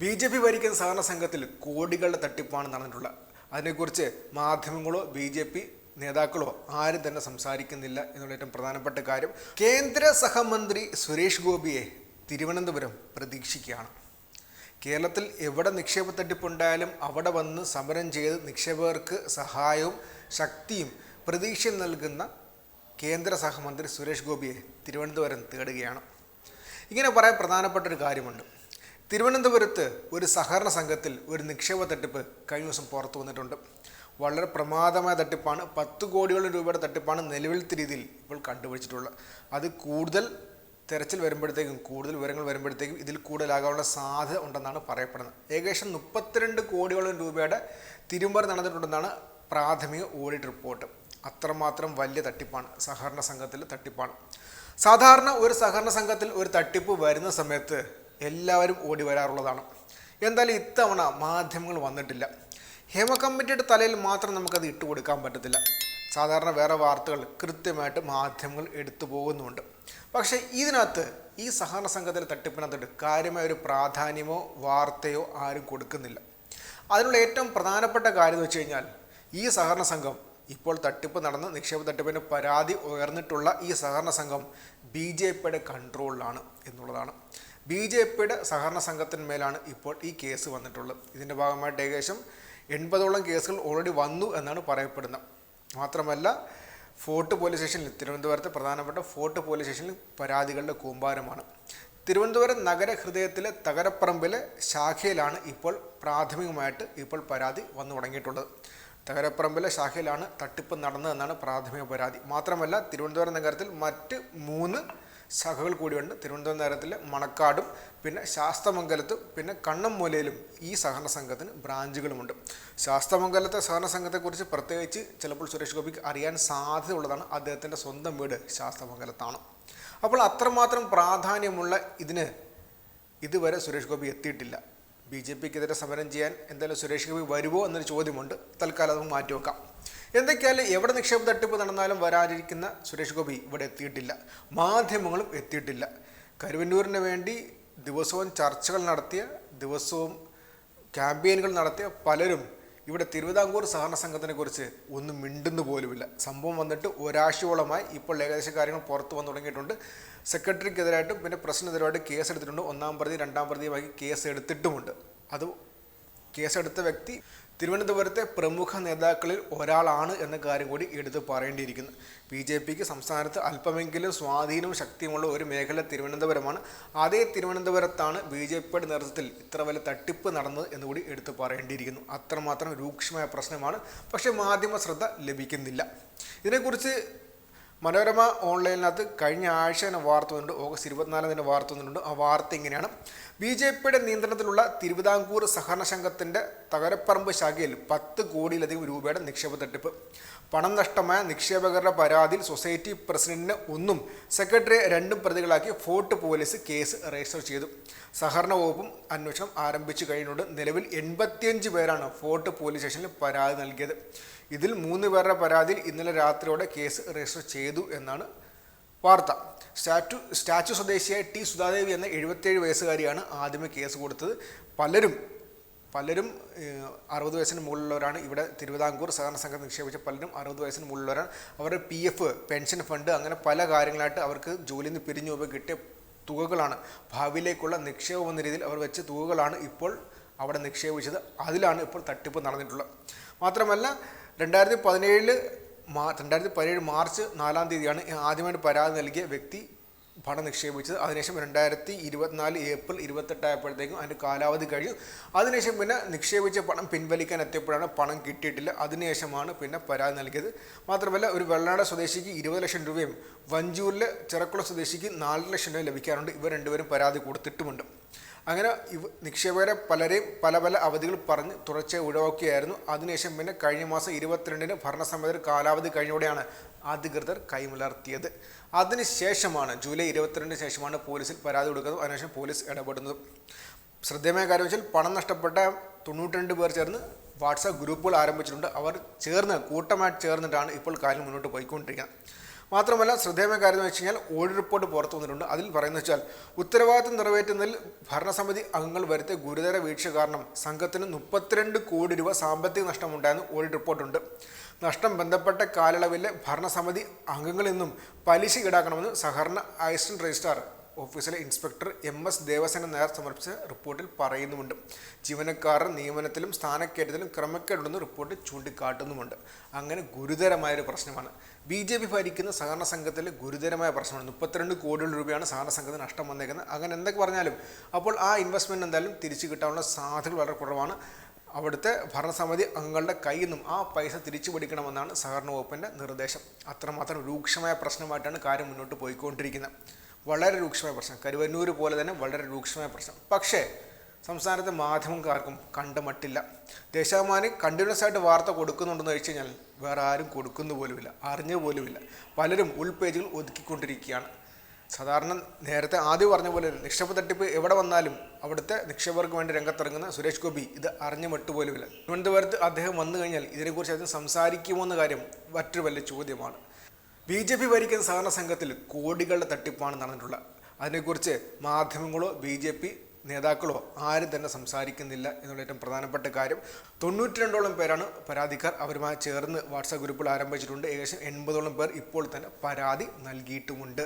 B J P ഭരിക്കുന്ന സഹകരണ സംഘത്തിൽ കോടികളുടെ തട്ടിപ്പാണ് നടന്നിട്ടുള്ളത്. അതിനെക്കുറിച്ച് മാധ്യമങ്ങളോ ബി ജെ പി നേതാക്കളോ ആരും തന്നെ സംസാരിക്കുന്നില്ല എന്നുള്ള ഏറ്റവും പ്രധാനപ്പെട്ട കാര്യം. കേന്ദ്ര സഹമന്ത്രി സുരേഷ് ഗോപിയെ തിരുവനന്തപുരം പ്രതീക്ഷിക്കുകയാണ്. കേരളത്തിൽ എവിടെ നിക്ഷേപ തട്ടിപ്പുണ്ടായാലും അവിടെ വന്ന് സമരം ചെയ്ത് നിക്ഷേപകർക്ക് സഹായവും ശക്തിയും പ്രതീക്ഷയും നൽകുന്ന കേന്ദ്ര സഹമന്ത്രി സുരേഷ് ഗോപിയെ തിരുവനന്തപുരം തേടുകയാണ്. ഇങ്ങനെ പറയാൻ പ്രധാനപ്പെട്ട ഒരു കാര്യമുണ്ട്. തിരുവനന്തപുരത്ത് ഒരു സഹകരണ സംഘത്തിൽ ഒരു നിക്ഷേപ തട്ടിപ്പ് കഴിഞ്ഞ ദിവസം പുറത്തു വന്നിട്ടുണ്ട്. വളരെ പ്രമാദമായ തട്ടിപ്പാണ്. പത്ത് കോടിയോളം രൂപയുടെ തട്ടിപ്പാണ് നിലവിലത്തെ രീതിയിൽ ഇപ്പോൾ കണ്ടുപിടിച്ചിട്ടുള്ളത്. അത് കൂടുതൽ തെരച്ചിൽ വരുമ്പോഴത്തേക്കും കൂടുതൽ വിവരങ്ങൾ വരുമ്പോഴത്തേക്കും ഇതിൽ കൂടുതലാകാനുള്ള സാധ്യത ഉണ്ടെന്നാണ് പറയപ്പെടുന്നത്. ഏകദേശം മുപ്പത്തിരണ്ട് കോടിയോളം രൂപയുടെ തിരുമ്പർ നടന്നിട്ടുണ്ടെന്നാണ് പ്രാഥമിക ഓഡിറ്റ് റിപ്പോർട്ട്. അത്രമാത്രം വലിയ തട്ടിപ്പാണ്. സഹകരണ സംഘത്തിലെ തട്ടിപ്പാണ്. സാധാരണ ഒരു സഹകരണ സംഘത്തിൽ ഒരു തട്ടിപ്പ് വരുന്ന സമയത്ത് എല്ലാവരും ഓടി വരാറുള്ളതാണ്. എന്തായാലും ഇത്തവണ മാധ്യമങ്ങൾ വന്നിട്ടില്ല. ഹേമ കമ്മിറ്റിയുടെ തലയിൽ മാത്രം നമുക്കത് ഇട്ട് കൊടുക്കാൻ പറ്റത്തില്ല. സാധാരണ വേറെ വാർത്തകൾ കൃത്യമായിട്ട് മാധ്യമങ്ങൾ എടുത്തു പോകുന്നുണ്ട്. പക്ഷേ ഇതിനകത്ത് ഈ സഹകരണ സംഘത്തിലെ തട്ടിപ്പിനകത്തോട്ട് കാര്യമായ ഒരു പ്രാധാന്യമോ വാർത്തയോ ആരും കൊടുക്കുന്നില്ല. അതിനുള്ള ഏറ്റവും പ്രധാനപ്പെട്ട കാര്യം എന്ന് വെച്ച് കഴിഞ്ഞാൽ ഈ സഹകരണ സംഘം ഇപ്പോൾ തട്ടിപ്പ് നടന്ന് നിക്ഷേപ തട്ടിപ്പിന് പരാതി ഉയർന്നിട്ടുള്ള ഈ സഹകരണ സംഘം ബി ജെ പിയുടെ കൺട്രോളിലാണ് എന്നുള്ളതാണ്. ബി ജെ പിയുടെ സഹകരണ സംഘത്തിന്മേലാണ് ഇപ്പോൾ ഈ കേസ് വന്നിട്ടുള്ളത്. ഇതിന്റെ ഭാഗമായിട്ട് ഏകദേശം എൺപതോളം കേസുകൾ ഓൾറെഡി വന്നു എന്നാണ് പറയപ്പെടുന്നത്. മാത്രമല്ല ഫോർട്ട് പോലീസ് സ്റ്റേഷനിൽ തിരുവനന്തപുരത്തെ പ്രധാനപ്പെട്ട ഫോർട്ട് പോലീസ് സ്റ്റേഷനിൽ പരാതികളുടെ കൂമ്പാരമാണ്. തിരുവനന്തപുരം നഗരഹൃദയത്തിലെ തകരപ്പറമ്പിലെ ശാഖയിലാണ് ഇപ്പോൾ പ്രാഥമികമായിട്ട് ഇപ്പോൾ പരാതി വന്നു തുടങ്ങിയിട്ടുള്ളത്. തകരപ്പറമ്പിലെ ശാഖയിലാണ് തട്ടിപ്പ് നടന്നതെന്നാണ് പ്രാഥമിക പരാതി. മാത്രമല്ല തിരുവനന്തപുരം നഗരത്തിൽ മറ്റ് മൂന്ന് ശാഖകൾ കൂടിയുണ്ട്. തിരുവനന്തപുരം നഗരത്തിലെ മണക്കാടും പിന്നെ ശാസ്തമംഗലത്തും പിന്നെ കണ്ണംമൂലയിലും ഈ സഹകരണ സംഘത്തിന് ബ്രാഞ്ചുകളുമുണ്ട്. ശാസ്തമംഗലത്തെ സഹകരണ സംഘത്തെക്കുറിച്ച് പ്രത്യേകിച്ച് ചിലപ്പോൾ സുരേഷ് ഗോപിക്ക് അറിയാൻ സാധ്യതയുള്ളതാണ് അദ്ദേഹത്തിന്റെ സ്വന്തം വീട് ശാസ്തമംഗലത്താണ്. അപ്പോൾ അത്രമാത്രം പ്രാധാന്യമുള്ള ഇതിന് ഇതുവരെ സുരേഷ് ഗോപി എത്തിയിട്ടില്ല. ബി ജെ പിക്കെതിരെ സമരം ചെയ്യാൻ എന്തായാലും സുരേഷ് ഗോപി വരുമോ എന്നൊരു ചോദ്യമുണ്ട്. തൽക്കാലം അത് മാറ്റിവെക്കാം. എന്തൊക്കെയായാലും എവിടെ നിക്ഷേപ തട്ടിപ്പ് നടന്നാലും വരാനിരിക്കുന്ന സുരേഷ് ഗോപി ഇവിടെ എത്തിയിട്ടില്ല. മാധ്യമങ്ങളും എത്തിയിട്ടില്ല. കരുവന്നൂരിന് വേണ്ടി ദിവസവും ചർച്ചകൾ നടത്തിയ ദിവസവും ക്യാമ്പയിനുകൾ നടത്തിയ പലരും ഇവിടെ തിരുവിതാംകൂർ സഹകരണ സംഘത്തിനെ കുറിച്ച് ഒന്നും മിണ്ടുന്നു പോലുമില്ല. സംഭവം വന്നിട്ട് ഒരാഴ്ചയോളമായി ഇപ്പോൾ ഏകദേശം കാര്യങ്ങൾ പുറത്തു വന്നു തുടങ്ങിയിട്ടുണ്ട്. സെക്രട്ടറിക്കെതിരായിട്ടും പിന്നെ പ്രസിഡന്റിനെതിരായിട്ട് കേസ് എടുത്തിട്ടുണ്ട് ഒന്നാം പ്രതി രണ്ടാം പ്രതിയുമായി കേസ് എടുത്തിട്ടുമുണ്ട് അത് കേസെടുത്ത വ്യക്തി തിരുവനന്തപുരത്തെ പ്രമുഖ നേതാക്കളിൽ ഒരാളാണ് എന്ന കാര്യം കൂടി എടുത്തു പറയേണ്ടിയിരിക്കുന്നു. ബി ജെ പിക്ക് സംസ്ഥാനത്ത് അല്പമെങ്കിലും സ്വാധീനവും ശക്തിയുമുള്ള ഒരു മേഖല തിരുവനന്തപുരമാണ്. അതേ തിരുവനന്തപുരത്താണ് ബി ജെ പിയുടെ നേതൃത്വത്തിൽ ഇത്ര വലിയ തട്ടിപ്പ് നടന്നത് എന്നുകൂടി എടുത്തു പറയേണ്ടിയിരിക്കുന്നു. അത്രമാത്രം രൂക്ഷമായ പ്രശ്നമാണ്. പക്ഷേ മാധ്യമ ശ്രദ്ധ ലഭിക്കുന്നില്ല. ഇതിനെക്കുറിച്ച് മനോരമ ഓൺലൈനിനകത്ത് കഴിഞ്ഞ ആഴ്ച തന്നെ വാർത്ത ഓഗസ്റ്റ് ഇരുപത്തിനാലാം തന്നെ വാർത്ത വന്നിട്ടുണ്ട്. ആ വാർത്ത ഇങ്ങനെയാണ്. ബി ജെ പിയുടെ നിയന്ത്രണത്തിലുള്ള തിരുവിതാംകൂർ സഹകരണ സംഘത്തിന്റെ തകരപ്പറമ്പ് ശാഖയിൽ പത്ത് കോടിയിലധികം രൂപയുടെ നിക്ഷേപ തട്ടിപ്പ്. പണം നഷ്ടമായ നിക്ഷേപകരുടെ പരാതിയിൽ സൊസൈറ്റി പ്രസിഡന്റിന് ഒന്നും സെക്രട്ടറിയെ രണ്ടും പ്രതികളാക്കി ഫോർട്ട് പോലീസ് കേസ് രജിസ്റ്റർ ചെയ്തു. സഹകരണ വകുപ്പും അന്വേഷണം ആരംഭിച്ചു കഴിഞ്ഞുകൊണ്ട് നിലവിൽ എൺപത്തിയഞ്ച് പേരാണ് ഫോർട്ട് പോലീസ് സ്റ്റേഷനിൽ പരാതി നൽകിയത്. ഇതിൽ മൂന്ന് പേരുടെ പരാതിയിൽ ഇന്നലെ രാത്രിയോടെ കേസ് രജിസ്റ്റർ ചെയ്തു എന്നാണ് വാർത്ത. സ്റ്റാറ്റു സ്റ്റാച്ചു സ്വദേശിയായ ടി സുധാദേവി എന്ന എഴുപത്തേഴ് വയസ്സുകാരിയാണ് ആദ്യമേ കേസ് കൊടുത്തത്. പലരും പലരും അറുപത് വയസ്സിന് മുകളിലുള്ളവരാണ്. ഇവിടെ തിരുവിതാംകൂർ സഹകരണ സംഘം നിക്ഷേപിച്ച പലരും അറുപത് വയസ്സിന് മുകളിലുള്ളവരാണ്. അവരുടെ പി എഫ് പെൻഷൻ ഫണ്ട് അങ്ങനെ പല കാര്യങ്ങളായിട്ട് അവർക്ക് ജോലിയിൽ നിന്ന് പിരിഞ്ഞു പോകുമ്പോൾ കിട്ടിയ തുകകളാണ്. ഭാവിയിലേക്കുള്ള നിക്ഷേപം എന്ന രീതിയിൽ അവർ വെച്ച തുകകളാണ് ഇപ്പോൾ അവിടെ നിക്ഷേപിച്ചത്. അതിലാണ് ഇപ്പോൾ തട്ടിപ്പ് നടന്നിട്ടുള്ളത്. മാത്രമല്ല രണ്ടായിരത്തി പതിനേഴിൽ മാ രണ്ടായിരത്തി പതിനേഴ് മാർച്ച് നാലാം തീയതിയാണ് ആദ്യമായിട്ട് പരാതി നൽകിയ വ്യക്തി പണം നിക്ഷേപിച്ചത്. അതിനുശേഷം രണ്ടായിരത്തി ഇരുപത്തിനാല് ഏപ്രിൽ ഇരുപത്തെട്ടായപ്പോഴത്തേക്കും അതിന്റെ കാലാവധി കഴിഞ്ഞു. അതിനുശേഷം പിന്നെ നിക്ഷേപിച്ച പണം പിൻവലിക്കാൻ എത്തിയപ്പോഴാണ് പണം കിട്ടിയിട്ടില്ല. അതിനുശേഷമാണ് പിന്നെ പരാതി നൽകിയത്. മാത്രമല്ല ഒരു വെള്ളനാട് സ്വദേശിക്ക് ഇരുപത് ലക്ഷം രൂപയും വഞ്ചൂരിലെ ചിറക്കുളം സ്വദേശിക്ക് നാല് ലക്ഷം രൂപ ലഭിക്കാറുണ്ട്. ഇവർ രണ്ടുപേരും പരാതി കൊടുത്തിട്ടുമുണ്ട്. അങ്ങനെ ഇവ നിക്ഷേപകരെ പലരെയും പല പല അവധികൾ പറഞ്ഞ് തുടർച്ചയായി ഒഴിവാക്കുകയായിരുന്നു. അതിനുശേഷം പിന്നെ കഴിഞ്ഞ മാസം ഇരുപത്തിരണ്ടിന് ഭരണസമിതിയുടെ കാലാവധി കഴിഞ്ഞോടെയാണ് അധികൃതർ കൈമലർത്തിയത്. അതിനുശേഷമാണ് ജൂലൈ ഇരുപത്തിരണ്ടിന് ശേഷമാണ് പോലീസിൽ പരാതി കൊടുക്കുന്നത് അതിനുശേഷം പോലീസ് ഇടപെടുന്നതും. ശ്രദ്ധേയമായ കാര്യം വെച്ചാൽ പണം നഷ്ടപ്പെട്ട തൊണ്ണൂറ്റിരണ്ട് പേർ ചേർന്ന് വാട്സാപ്പ് ഗ്രൂപ്പുകൾ ആരംഭിച്ചിട്ടുണ്ട്. അവർ ചേർന്ന് കൂട്ടമായിട്ട് ചേർന്നിട്ടാണ് ഇപ്പോൾ കാര്യം മുന്നോട്ട് പോയിക്കൊണ്ടിരിക്കുന്നത്. മാത്രമല്ല ശ്രദ്ധേയമായ കാര്യം എന്ന് വെച്ച് കഴിഞ്ഞാൽ ഓഡിറ്റ് റിപ്പോർട്ട് പുറത്തു വന്നിട്ടുണ്ട്. അതിൽ പറയുന്നത് വെച്ചാൽ ഉത്തരവാദിത്തം നിറവേറ്റുന്നതിൽ ഭരണസമിതി അംഗങ്ങൾ വരുത്തിയ ഗുരുതര വീഴ്ച കാരണം സംഘത്തിന് മുപ്പത്തിരണ്ട് കോടി രൂപ സാമ്പത്തിക നഷ്ടമുണ്ടായെന്ന് ഓഡിറ്റ് റിപ്പോർട്ടുണ്ട്. നഷ്ടം ബന്ധപ്പെട്ട കാലയളവിലെ ഭരണസമിതി അംഗങ്ങളിൽ നിന്നും പലിശ ഈടാക്കണമെന്ന് സഹകരണ അസിസ്റ്റന്റ് രജിസ്ട്രാർ ഓഫീസിലെ inspector M S Devasena Nair സമർപ്പിച്ച റിപ്പോർട്ടിൽ പറയുന്നുമുണ്ട്. ജീവനക്കാരുടെ നിയമനത്തിലും സ്ഥാനക്കയറ്റത്തിലും ക്രമക്കേടുണ്ടെന്ന് റിപ്പോർട്ട് ചൂണ്ടിക്കാട്ടുന്നുമുണ്ട്. അങ്ങനെ ഗുരുതരമായൊരു പ്രശ്നമാണ്. ബി ജെ പി ഭരിക്കുന്ന സഹകരണ സംഘത്തിലെ ഗുരുതരമായ പ്രശ്നമാണ്. മുപ്പത്തിരണ്ട് കോടി രൂപയാണ് സഹകരണ സംഘത്തിന് നഷ്ടം വന്നേക്കുന്നത്. അങ്ങനെ എന്തൊക്കെ പറഞ്ഞാലും അപ്പോൾ ആ ഇൻവെസ്റ്റ്മെന്റ് എന്തായാലും തിരിച്ചു കിട്ടാനുള്ള സാധ്യതകൾ വളരെ കുറവാണ്. അവിടുത്തെ ഭരണസമിതി അംഗങ്ങളുടെ കയ്യിൽ നിന്നും ആ പൈസ തിരിച്ചു പിടിക്കണമെന്നാണ് സഹകരണ വകുപ്പിന്റെ നിർദ്ദേശം. അത്രമാത്രം രൂക്ഷമായ പ്രശ്നമായിട്ടാണ് കാര്യം മുന്നോട്ട് പോയിക്കൊണ്ടിരിക്കുന്നത്. വളരെ രൂക്ഷമായ പ്രശ്നം. കരുവന്നൂർ പോലെ തന്നെ വളരെ രൂക്ഷമായ പ്രശ്നം. പക്ഷേ സംസ്ഥാനത്തെ മാധ്യമക്കാർക്കും കണ്ടുമട്ടില്ല ദേശാഭിമാനി കണ്ടിന്യൂസ് ആയിട്ട് വാർത്ത കൊടുക്കുന്നുണ്ടെന്ന് വെച്ച് കഴിഞ്ഞാൽ വേറെ ആരും കൊടുക്കുന്നു പോലുമില്ല. അറിഞ്ഞു പോലുമില്ല. പലരും ഉൾപേജുകൾ ഒതുക്കിക്കൊണ്ടിരിക്കുകയാണ്. സാധാരണ നേരത്തെ ആദ്യം പറഞ്ഞ പോലെ നിക്ഷേപ തട്ടിപ്പ് എവിടെ വന്നാലും അവിടുത്തെ നിക്ഷേപകർക്ക് വേണ്ടി രംഗത്തിറങ്ങുന്ന സുരേഷ് ഗോപി ഇത് അറിഞ്ഞു മട്ടുപോലുമില്ല തിരുവനന്തപുരത്ത് അദ്ദേഹം വന്നു കഴിഞ്ഞാൽ ഇതിനെക്കുറിച്ച് അദ്ദേഹം സംസാരിക്കുമോ എന്ന കാര്യം മറ്റൊരു വലിയ ചോദ്യമാണ്. ബി ജെ പി ഭരിക്കുന്ന സഹകരണ സംഘത്തിൽ കോടികളുടെ തട്ടിപ്പാണ് നടന്നിട്ടുള്ളത്. അതിനെക്കുറിച്ച് മാധ്യമങ്ങളോ ബി ജെ പി നേതാക്കളോ ആരും തന്നെ സംസാരിക്കുന്നില്ല എന്നുള്ള ഏറ്റവും പ്രധാനപ്പെട്ട കാര്യം. തൊണ്ണൂറ്റി രണ്ടോളം പേരാണ് പരാതിക്കാർ. അവരുമായി ചേർന്ന് വാട്സാപ്പ് ഗ്രൂപ്പുകൾ ആരംഭിച്ചിട്ടുണ്ട്. ഏകദേശം എൺപതോളം പേർ ഇപ്പോൾ തന്നെ പരാതി നൽകിയിട്ടുമുണ്ട്.